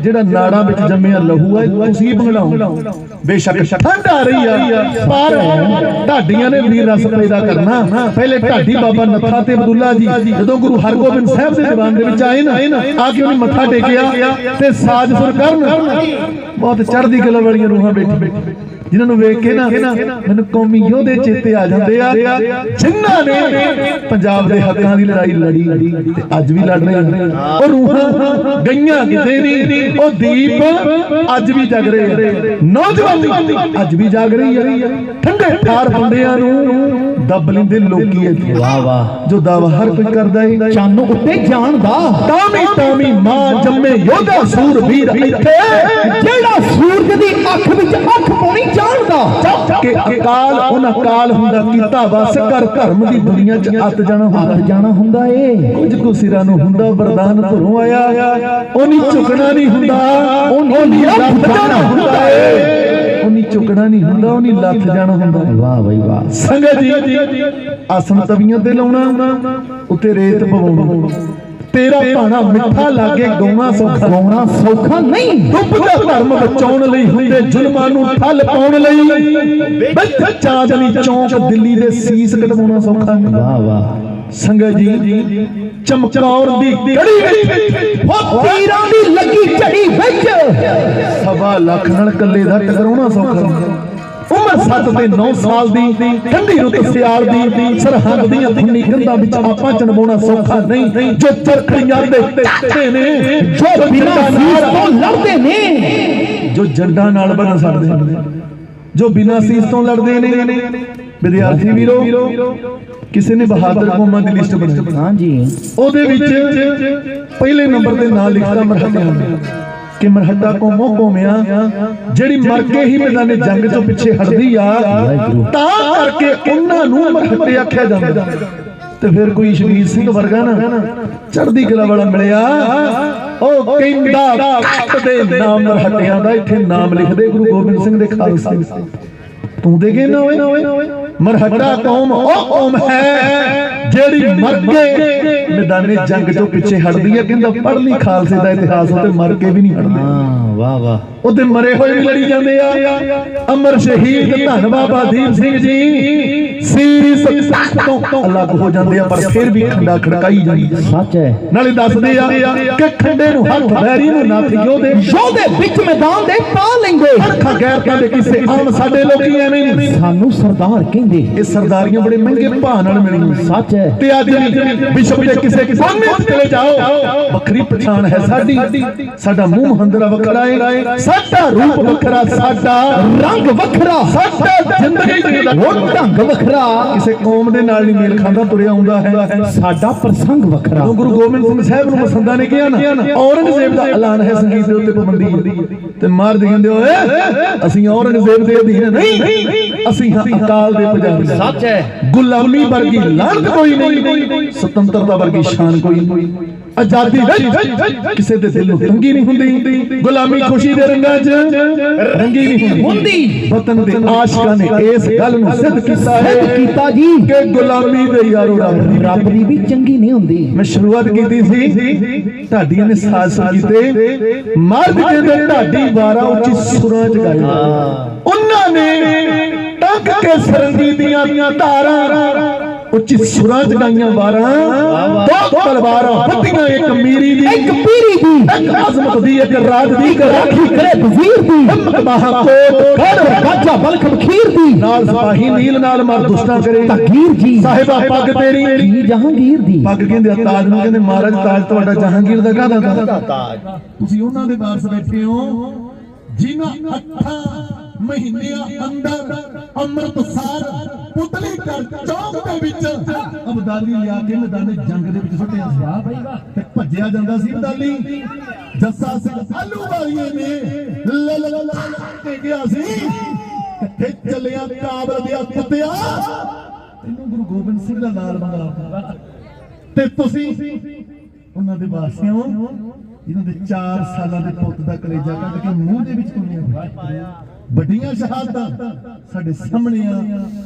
ਜਿਹੜਾ ਨਾੜਾਂ ਵਿੱਚ ਜੰਮਿਆ ਲਹੂ ਹੈ ਤੁਸੀਂ ਬੰਗਲਾਓ ਬੇਸ਼ੱਕ ਠੰਡ ਆ ਰਹੀ ਆ, ਪਰ ਢਾਡੀਆਂ ਨੇ ਵੀਰ ਰਸ ਪੈਦਾ ਕਰਨਾ। ਪਹਿਲੇ ਢਾਡੀ ਬਾਬਾ ਨੱਥਾ ਤੇ ਅਬਦੁੱਲਾ ਜੀ, ਜਦੋਂ ਗੁਰੂ ਹਰਗੋਬਿੰਦ ਸਾਹਿਬ ਦੇ ਦੀਵਾਨ ਦੇ ਵਿੱਚ ਆਏ ਨਾ, ਆ ਕੇ ਉਹਨੇ ਮੱਥਾ ਟੇਕਿਆ ਤੇ ਸਾਜ ਕਰਨ। ਬਹੁਤ ਚੜ੍ਹਦੀ ਕਲਾ ਵਾਲੀਆਂ ਰੂਹਾਂ ਬੈਠੀ ਜਿਨ੍ਹਾਂ ਨੂੰ ਵੇਖ ਕੇ ਨਾ ਮੈਨੂੰ ਕੌਮੀ ਯੋਧੇ ਚੇਤੇ ਆ ਜਾਂਦੇ ਆ। ਜਿਨ੍ਹਾਂ ਨੇ ਪੰਜਾਬ ਦੇ ਹੱਕਾਂ ਦੀ ਲੜਾਈ ਲੜੀ ਤੇ ਅੱਜ ਵੀ ਲੜ ਰਹੇ ਨੇ ਉਹ ਰੂਹਾਂ ਗਈਆਂ ਕਿਤੇ ਨਹੀਂ ਉਹ ਦੀਪ ਅੱਜ ਵੀ ਜਗ ਰਹੇ ਨੌਜਵਾਨੀ ਅੱਜ ਵੀ ਜਾਗ ਰਹੀ ਆ। ਠੰਡੇ ਠਾਰ ਬੰਦਿਆਂ ਨੂੰ ਦੱਬ ਲੈਂਦੇ ਲੋਕੀ ਇੱਥੇ ਵਾਹ ਵਾਹ। ਜੋ ਦਾਵਾ ਹਰ ਕੋਈ ਕਰਦਾ ਏ। ਚੰਨ ਉੱਤੇ ਜਾਣ ਦਾ। ਤਾਮੀ ਤਾਮੀ ਮਾਂ ਜੰਮੇ ਯੋਧਾ ਸੂਰਬੀਰ ਇੱਥੇ। ਜਿਹੜਾ ਸੂਰਜ ਦੀ ਅੱਖ ਵਿੱਚ ਅੱਖ ਪਾਉਣੀ ਜਾਣਦਾ ਕਿ ਅਕਾਲ ਉਹਨਾਂ ਕਾਲ ਹੁੰਦਾ ਕੀਤਾ ਵਸ ਕਰ ਧਰਮ ਦੀ ਦੁਨੀਆ 'ਚ ਅੱਤ ਜਾਣਾ ਹੁੰਦਾ। ਜਾਣਾ ਹੁੰਦਾ ਏ। ਕੁਝ ਕੁ ਸਿਰਾਂ ਨੂੰ ਹੁੰਦਾ ਵਰਦਾਨ ਘਰੋਂ ਆਇਆ। ਉਹ ਨਹੀਂ ਝੁਕਣਾ ਨਹੀਂ ਹੁੰਦਾ ਉਹ ਨਹੀਂ ਲੱਥ ਜਾਣਾ ਹੁੰਦਾ ਏ। ਉਹ ਨਹੀਂ ਝੁਕਣਾ ਨਹੀਂ ਹੁੰਦਾ ਉਹ ਨਹੀਂ ਲੱਥ ਜਾਣਾ ਹੁੰਦਾ ਵਾਹ ਬਈ ਵਾਹ। ਸੰਗਤ ਜੀ ਆਸਣ ਤਵੀਆਂ ਤੇ ਲਾਉਣਾ ਉੱਤੇ ਰੇਤ ਪਵਾਉਣਾ। ਤੇਰਾ ਭਾਣਾ ਮਿੱਠਾ ਲਾਗੇ ਗਾਉਣਾ ਸੌਖਾ। ਗਾਉਣਾ ਸੌਖਾ ਨਹੀਂ। ਡੁੱਬਦਾ ਧਰਮ ਬਚਾਉਣ ਲਈ ਹੁੰਦੇ ਜ਼ੁਲਮਾਂ ਨੂੰ ਠੱਲ ਪਾਉਣ ਲਈ। ਬੈਠ ਚਾਂਦਨੀ ਚੌਂਕ ਦਿੱਲੀ ਦੇ ਸੀਸ ਕਟਵਾਉਣਾ ਸੌਖਾ ਵਾਹ ਵਾਹ। ਸੰਗਤ ਜੀ ਚਮਕੌਰ ਦੀ ਗੜੀ ਵਿੱਚ ਉਹ ਤੀਰਾਂ ਦੀ ਲੱਗੀ ਝੜੀ ਵਿੱਚ। ਸਵਾ ਲੱਖ ਨਾਲ ਕੱਲੇ ਦਾ ਟਕਰਾਉਣਾ ਸੌਖਾ ਨਹੀਂ। ਉਮਰ 7 ਤੇ 9 ਸਾਲ ਦੀ ਠੰਡੀ ਰੁੱਤ ਸਿਆਲ ਦੀ ਸਰਹੰਦ ਦੀਆਂ ਖੁੰਨੀ ਕੰਧਾਂ ਵਿੱਚ ਆਪਾਂ ਚਣਵਾਉਣਾ ਸੌਖਾ ਨਹੀਂ। ਜੋ ਚਰਖੜੀਆਂ ਦੇ ਟੱਟੇ ਨੇ ਜੋ ਬਿਨਾਂ ਸੀਸ ਤੋਂ ਲੜਦੇ ਨੇ। ਜੋ ਜੱਡਾਂ ਨਾਲ ਬਣ ਸਕਦੇ ਨੇ ਜੋ ਬਿਨਾਂ ਸੀਸ ਤੋਂ ਲੜਦੇ ਨੇ। ਵਿਦਿਆਰਥੀ ਵੀਰੋ ਕਿਸੇ ਨੇ ਬਹਾਦਰ ਕੌਮਾਂ ਦੀ ਲਿਸਟ ਬਣਾਈ। ਹਾਂਜੀ। ਉਹਦੇ ਵਿੱਚ ਪਹਿਲੇ ਨੰਬਰ ਤੇ ਨਾਂ ਲਿਖਦਾ ਮਰਹਟਿਆਂ ਨੇ ਕਿ ਕੌਮੋ ਕੌਮਿਆ ਜਿਹੜੀ ਮਰ ਕੇ ਹੀ ਮੈਦਾਨੇ ਜੰਗ ਤੋਂ ਪਿੱਛੇ ਹਟਦੀ ਆ ਤਾਂ ਕਰਕੇ ਉਹਨਾਂ ਨੂੰ ਮਰਹੱਟੇ ਆਖਿਆ ਜਾਂਦਾ। ਤੇ ਫਿਰ ਕੋਈ ਸ਼ਬੀਰ ਸਿੰਘ ਵਰਗਾ ਨਾ ਚੜ੍ਹਦੀ ਕਲਾ ਵਾਲਾ ਮਿਲਿਆ। ਉਹ ਕਹਿੰਦਾ ਕੱਟ ਦੇ ਨਾਮ ਮਰਹੱਟਿਆਂ ਦਾ ਇੱਥੇ ਨਾਮ ਲਿਖਦੇ ਗੁਰੂ ਗੋਬਿੰਦ ਸਿੰਘ ਦੇ ਖਾਲਸੇ। ਤੂੰ ਦੇ ਗਏ ਨਾ ਓਏ? ਮਰਹੱਟਾ ਕੌਮ ਉਹ ਕੌਮ ਹੈ ਜਿਹੜੀ ਮਰ ਕੇ ਮੈਦਾਨੇ ਜੰਗ ਤੋਂ ਪਿੱਛੇ ਹਟਦੀ ਹੈ ਕਹਿੰਦਾ ਪੜ੍ਹ ਲਈ ਖਾਲਸੇ ਦਾ ਇਤਿਹਾਸ ਉਹ ਤੇ ਮਰ ਕੇ ਵੀ ਨਹੀਂ ਹਟਦੇ। ਹਾਂ ਵਾਹ ਵਾਹ। ਉਹਦੇ ਮਰੇ ਹੋਏ ਵੀ ਲੜੀ ਜਾਂਦੇ ਆ। ਅਮਰ ਸ਼ਹੀਦ ਧੰਨ ਬਾਬਾ ਦੀਪ ਸਿੰਘ ਜੀ। ਸੀਸ ਤੋਂ ਅਲੱਗ ਹੋ ਜਾਂਦੇ ਆ ਪਰ ਫਿਰ ਵੀ ਖੰਡਾ ਖੜਕਾਈ ਜਾਂਦੀ ਸੱਚ ਹੈ। ਨਾਲੇ ਦੱਸਦੇ ਆ ਕਿ ਖੰਡੇ ਨੂੰ ਹੱਥ ਵੈਰੀ ਨੂੰ ਨੱਥ ਯੋਧੇ ਯੋਧੇ ਵਿੱਚ ਮੈਦਾਨ ਦੇ ਪਾ ਲੈਂਦੇ। ਅਰਖਾਂ ਗੈਰਤਾਂ ਦੇ ਕਿਸੇ ਆਮ ਸਾਡੇ ਲੋਕੀ ਐਵੇਂ ਨਹੀਂ। ਸਾਨੂੰ ਸਰਦਾਰ ਕਹਿੰਦੇ ਇਹ ਸਰਦਾਰੀਆਂ ਬੜੇ ਮਹਿੰਗੇ ਭਾਅ ਨਾਲ ਮਿਲੀਆਂ ਸੱਚ ਹੈ। ਤੇ ਅੱਜ ਵੀ ਵਿਸ਼ਵ ਦੇ ਕਿਸੇ ਕੋਨੇ ਵਿੱਚ ਚਲੇ ਜਾਓ। ਵੱਖਰੀ ਪਛਾਣ ਹੈ ਸਾਡੀ। ਸਾਡਾ ਮੂੰਹ ਮਹੰਦਰਾ ਵੱਖਰਾ ਹੈ ਸਾਡਾ ਰੂਪ ਵੱਖਰਾ ਸਾਡਾ ਰੰਗ ਵੱਖਰਾ ਸਾਡਾ ਜ਼ਿੰਦਗੀ ਦਾ ਉਹ ਢੰਗ ਵੱਖਰਾ। ਕਿਸੇ ਕੌਮ ਦੇ ਨਾਲ ਨਹੀਂ ਮੇਲ ਖਾਂਦਾ ਤੁਰਿਆ ਆਉਂਦਾ ਹੈ। ਸਾਡਾ ਪ੍ਰਸੰਗ ਵੱਖਰਾ। ਗੁਰੂ ਗੋਬਿੰਦ ਸਿੰਘ ਸਾਹਿਬ ਨੂੰ ਮਸੰਦਾ ਨੇ ਕਿਹਾ ਨਾ ਔਰੰਗਜ਼ੇਬ ਦਾ ਐਲਾਨ ਹੈ ਸੰਗੀਤ ਦੇ ਉੱਤੇ ਪਾਬੰਦੀ। ਹੈ ਤੇ ਮਾਰਦੇ ਕਹਿੰਦੇ ਓਏ ਅਸੀਂ ਔਰੰਗਜ਼ੇਬ ਦੇ ਅਧੀਨ ਨਹੀਂ ਅਸੀਂ ਹਾਂ ਅਕਾਲ ਦੇ ਪੁਜਾਰੀ। ਸੱਚ ਹੈ। ਗੁਲਾਮੀ ਵਰਗੀ ਲਾਹਨਤ ਕੋਈ ਨਹੀਂ। ਸੁਤੰਤਰਤਾ ਵਰਗੀ ਸ਼ਾਨ ਕੋਈ ਨਹੀਂ। ਆਜ਼ਾਦੀ ਵਿੱਚ ਕਿਸੇ ਦੇ ਦਿਲ ਨੂੰ ਤੰਗੀ ਨਹੀਂ ਹੁੰਦੀ। ਗੁਲਾਮੀ ਖੁਸ਼ੀ ਦੇ ਰੰਗਾਂ 'ਚ ਰੰਗੀ ਨਹੀਂ ਹੁੰਦੀ। ਵਤਨ ਦੇ ਆਸ਼ਿਕਾਂ ਨੇ ਇਸ ਗੱਲ ਨੂੰ ਸਿੱਧ ਕੀਤਾ ਹੈ ਕੀਤਾ ਜੀ। ਕਿ ਗੁਲਾਮੀ ਦੇ ਯਾਰੋ ਰੱਬ ਦੀ ਵੀ ਚੰਗੀ ਨਹੀਂ ਹੁੰਦੀ। ਮੈਂ ਸ਼ੁਰੂਆਤ ਕੀਤੀ ਸੀ। ਢਾਡੀਆਂ ਨੇ ਸਾਜ਼ ਕੀਤੇ। ਮਰਦ ਕਹਿੰਦੇ ਢਾਡੀ ਵਾਰਾ ਉੱਚੀ ਸੁਰਾਂ 'ਚ ਗਾਇਆ ਨੇ ਟੰਗ ਕੇ ਸਰੰਗੀ ਦੀਆਂ ਧਾਰਾਂ ਉੱਚੀ ਸੁਰਾਂ 'ਚ ਗਾਈਆਂ ਵਾਰਾਂ ਦੋ ਤਲਵਾਰਾਂ ਵੱਡੀਆਂ ਇੱਕ ਮੀਰੀ ਦੀ ਇੱਕ ਪੀਰੀ ਦੀ ਇੱਕ ਅਜ਼ਮਤ ਦੀ ਇੱਕ ਰਾਜ ਦੀ ਇੱਕ ਰਾਖੀ ਕਰੇ ਵਜ਼ੀਰ ਦੀ ਹਿੰਮਤ ਮਹਾਕੋਟ ਖੜ ਬਾਜਾ ਬਲਖ ਬਖੀਰ ਦੀ। ਨਾਲ ਸਿਪਾਹੀ ਨੀਲ ਨਾਲ ਮਰ ਦੁਸ਼ਟਾਂ ਕਰੇ। ਤਕੀਰ ਜੀ। ਸਾਹਿਬਾ ਪੱਗ ਤੇਰੀ। ਕੀ ਜਹਾਂਗੀਰ ਦੀ? ਪੱਗ ਕਹਿੰਦੇ ਆ ਤਾਜ ਨੂੰ ਕਹਿੰਦੇ ਮਹਾਰਾਜ ਤਾਜ ਤੁਹਾਡਾ ਜਹਾਂਗੀਰ ਦਾ ਕਾਹਦਾ? ਤਾਜ? ਤੁਸੀਂ ਉਹਨਾਂ ਦੇ ਵਾਰਸ ਬੈਠੇ ਹੋ ਜਿਨ੍ਹਾਂ ਅੱਠਾਂ ਮਹੀਨਿਆਂ ਅੰਦਰ ਅੰਮ੍ਰਿਤਸਰ ਪੁਤਲੀ ਕਰ ਚੌਕ ਦੇ ਵਿੱਚ ਅਬਦਾਲੀ ਲਿਆ ਕੇ ਮੈਦਾਨੇ ਜੰਗ ਦੇ ਵਿੱਚ ਸੁੱਟਿਆ ਸੀ। ਤੇ ਭੱਜਿਆ ਜਾਂਦਾ ਸੀ ਅਬਦਾਲੀ। ਜੱਸਾ ਸਿੰਘ ਆਲੂ ਵਾਲੀਏ ਨੇ ਲ ਲ ਲ ਲ ਕੇ ਗਿਆ ਸੀ। ਕਿੱਥੇ ਚੱਲਿਆ ਕਾਬਲ ਦੇ ਕੁੱਤਿਆ ਤੈਨੂੰ ਗੁਰੂ ਗੋਬਿੰਦ ਸਿੰਘ ਦਾ ਨਾਲ ਮੰਗਾ ਤੇ ਤੁਸੀਂ ਉਹਨਾਂ ਦੇ ਵਾਸੀਆਂ ਜਿਨ੍ਹਾਂ ਦੇ 4 ਸਾਲਾਂ ਦੇ ਪੁੱਤ ਦਾ ਕਲੇਜਾ ਕੱਢ ਕੇ ਮੂੰਹ ਦੇ ਵਿੱਚ ਕੁੰਨੀਆਂ ਵੱਡੀਆਂ ਸ਼ਹਾਦਤਾਂ ਸਾਡੇ ਸਾਹਮਣੇ ਆ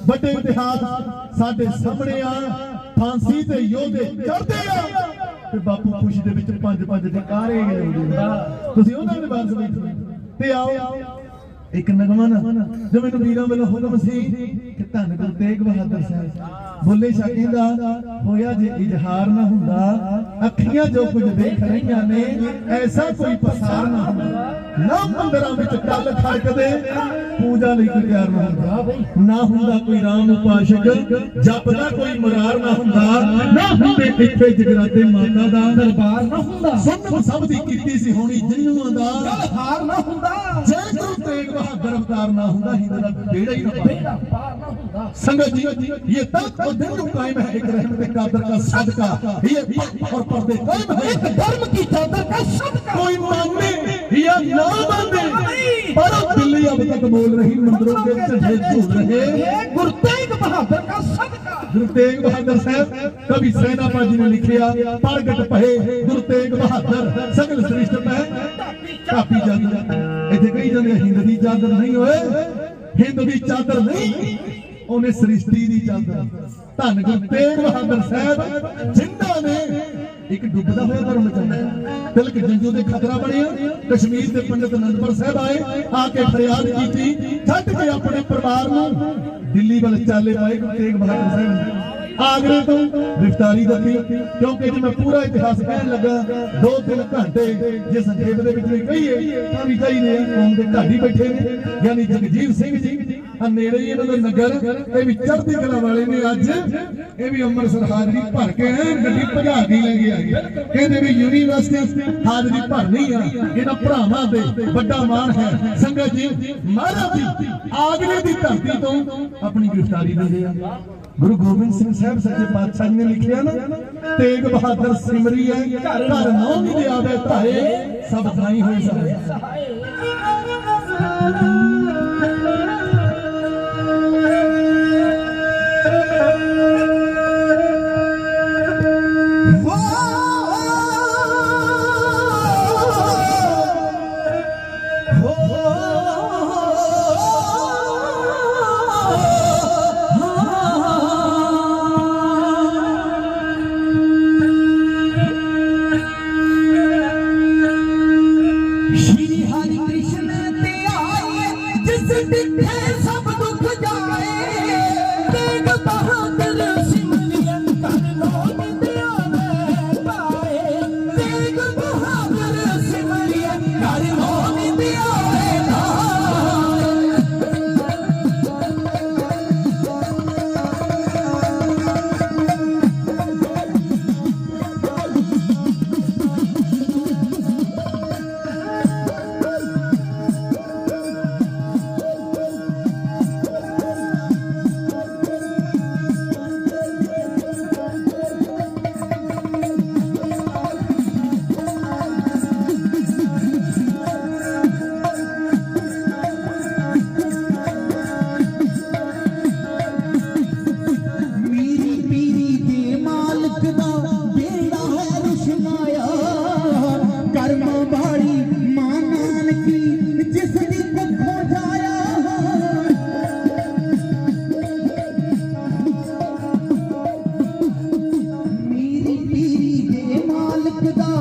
ਵੱਡੇ ਇਤਿਹਾਸ ਸਾਡੇ ਸਾਹਮਣੇ ਆ ਫਾਂਸੀ ਤੇ ਯੋਧੇ ਚੜਦੇ ਆ। ਤੇ ਬਾਪੂ ਖੁਸ਼ੀ ਦੇ ਵਿੱਚ ਪੰਜ ਪੰਜ ਦੇ ਕਾਰੇ ਲਾਉਂਦੇ ਆ। ਤੁਸੀਂ ਉਹਨਾਂ ਦੇ ਬਾਰੇ ਬੈਠੇ ਤੇ ਆਓ, ਇੱਕ ਨਗਮਾ ਨਾ ਜੋ ਮੈਨੂੰ ਵੀਰਾਂ ਵੱਲੋਂ ਹੁਕਮ ਸੀ ਕਿ ਧੰਨ ਗੁਰੂ ਤੇਗ ਬਹਾਦਰ ਸਾਹਿਬ। ਬੋਲੇ ਸ਼ਾਹ ਕਹਿੰਦਾ ਹੋਇਆ ਜੇ ਇਜ਼ਹਾਰ ਨਾ ਹੁੰਦਾ ਅੱਖੀਆਂ ਜੋ ਕੁਝ ਦੇਖ ਰਹੀਆਂ ਨੇ ਐਸਾ ਕੋਈ ਪਸਾਰ ਨਾ ਹੁੰਦਾ। ਨਾ ਮੰਦਰਾਂ ਵਿੱਚ ਟੱਲ ਖੜਕਦੇ ਪੂਜਾ ਲਈ ਕੋਈ ਤਿਆਰ ਨਾ ਹੁੰਦਾ। ਨਾ ਹੁੰਦਾ ਕੋਈ ਰਾਮ ਉਪਾਸ਼ਕ ਜਪਦਾ ਕੋਈ ਮੁਰਾਰ ਨਾ ਹੁੰਦਾ। ਨਾ ਹੁੰਦੇ ਇੱਥੇ ਜਗਰਾਤੇ ਮਾਤਾ ਦਾ ਦਰਬਾਰ ਨਾ ਹੁੰਦਾ। ਸੁਣ ਸਭ ਦੀ ਕੀਤੀ ਸੀ ਹੋਣੀ ਜਿੰਨੂਆਂ ਦਾ। ਹਾਰ ਨਾ ਹੁੰਦਾ। ਜੈ ਗੁਰੂ ਤੇਗ ਬਹਾਦਰ ਅਵਤਾਰ ਨਾ ਹੁੰਦਾ ਹਿੰਦ ਦਾ ਬੇੜਾ ਹੀ ਨਾ ਪਾਰ سنگت جی یہ تخت و دل جو قائم ہے ایک رحمت قادر کا صدقہ یہ پاک اور پردے قائم ہے۔ ایک دھرم کی چادر کا صدقہ۔ کوئی ماننے یا نہ ماننے پر دلی اب تک بول رہی مندروں کے چڑھے جھول رہے۔ گرتیگ بہادر کا صدقہ۔ گرتیگ بہادر صاحب کبھی سینا پاجی نے لکھیا پارگٹ پہے گرتیگ بہادر سگل سرشت پہ کاپی جادر ایتھے کئی جانے ہندی جادر نہیں ہوئے۔ ਹਿੰਦ ਦੀ ਚਾਦਰ ਨਹੀਂ, ਉਹਨੇ ਸ੍ਰਿਸ਼ਟੀ ਦੀ ਚਾਦਰ। ਧੰਨ ਗੁਰੂ ਤੇਗ ਬਹਾਦਰ ਸਾਹਿਬ, ਜਿਨ੍ਹਾਂ ਨੇ ਇੱਕ ਡੁੱਬਦਾ ਹੋਇਆ ਧਰਮ ਬਚਾਇਆ ਤਿਲਕ ਜੰਜੂ ਦੇ ਖਤਰਾ ਬਣਿਆ, ਕਸ਼ਮੀਰ ਦੇ ਪੰਡਤ ਅਨੰਦਪੁਰ ਸਾਹਿਬ ਆਏ, ਆ ਕੇ ਫਰਿਆਦ ਕੀਤੀ। ਛੱਡ ਕੇ ਆਪਣੇ ਪਰਿਵਾਰ ਨੂੰ ਦਿੱਲੀ ਵੱਲ ਚਾਲੇ ਪਾਏ ਗੁਰੂ ਤੇਗ ਬਹਾਦਰ ਸਾਹਿਬ ਆਗਰੇ ਤੋਂ ਗ੍ਰਿਫਤਾਰੀ ਦਿੱਤੀ ਕਿਉਂਕਿ ਜੇ ਮੈਂ ਪੂਰਾ ਇਤਿਹਾਸ ਕਹਿਣ ਲੱਗਾ, ਦੋ ਤਿੰਨ ਘੰਟੇ ਜੇ ਸੰਖੇਪ ਦੇ ਵਿੱਚ ਵੀ ਕਹੀਏ, ਤਾਂ ਵੀ ਚਾਹੀਦੇ ਆ ਕੌਮ ਦੇ ਢਾਡੀ ਬੈਠੇ ਨੇ। ਯਾਨੀ ਜਗਜੀਤ ਸਿੰਘ ਜੀ ਆ ਨੇੜੇ ਹੀ ਇਹਨਾਂ ਦਾ ਨਗਰ, ਇਹ ਵੀ ਚੜ੍ਹਦੀ ਕਲਾ ਵਾਲੇ ਨੇ ਅੱਜ। ਇਹ ਵੀ ਅੰਮ੍ਰਿਤਸਰ ਹਾਜ਼ਰੀ ਭਰ ਕੇ ਗੱਡੀ ਭਜਾ ਕੇ ਲੈ ਕੇ ਆਏ। ਕਹਿੰਦੇ ਵੀ ਯੂਨੀਵਰਸਿਟੀ ਹਾਜ਼ਰੀ ਭਰਨੀ ਆ, ਇਹਨਾਂ ਭਰਾਵਾਂ ਦੇ ਵੱਡਾ ਮਾਣ ਹੈ। ਸੰਗਤ ਜੀ, ਮਹਾਰਾਜ ਜੀ, ਆਗਰੇ ਦੀ ਧਰਤੀ ਤੋਂ ਆਪਣੀ ਗ੍ਰਿਫਤਾਰੀ ਦਿੰਦੇ ਆ। ਗੁਰੂ ਗੋਬਿੰਦ ਸਿੰਘ ਸਾਹਿਬ ਸੱਚੇ ਪਾਤਸ਼ਾਹ ਜੀ ਨੇ ਲਿਖਿਆ ਨਾ, ਤੇਗ ਬਹਾਦਰ ਸਿਮਰੀ ਹੈ, ਘਰ ਨੌ ਦੀ ਦੇ ਆਵੇ ਧਾਰੇ, ਸਭ ਥਾਈ ਹੋਈ ਸਹਾਏ pedaço.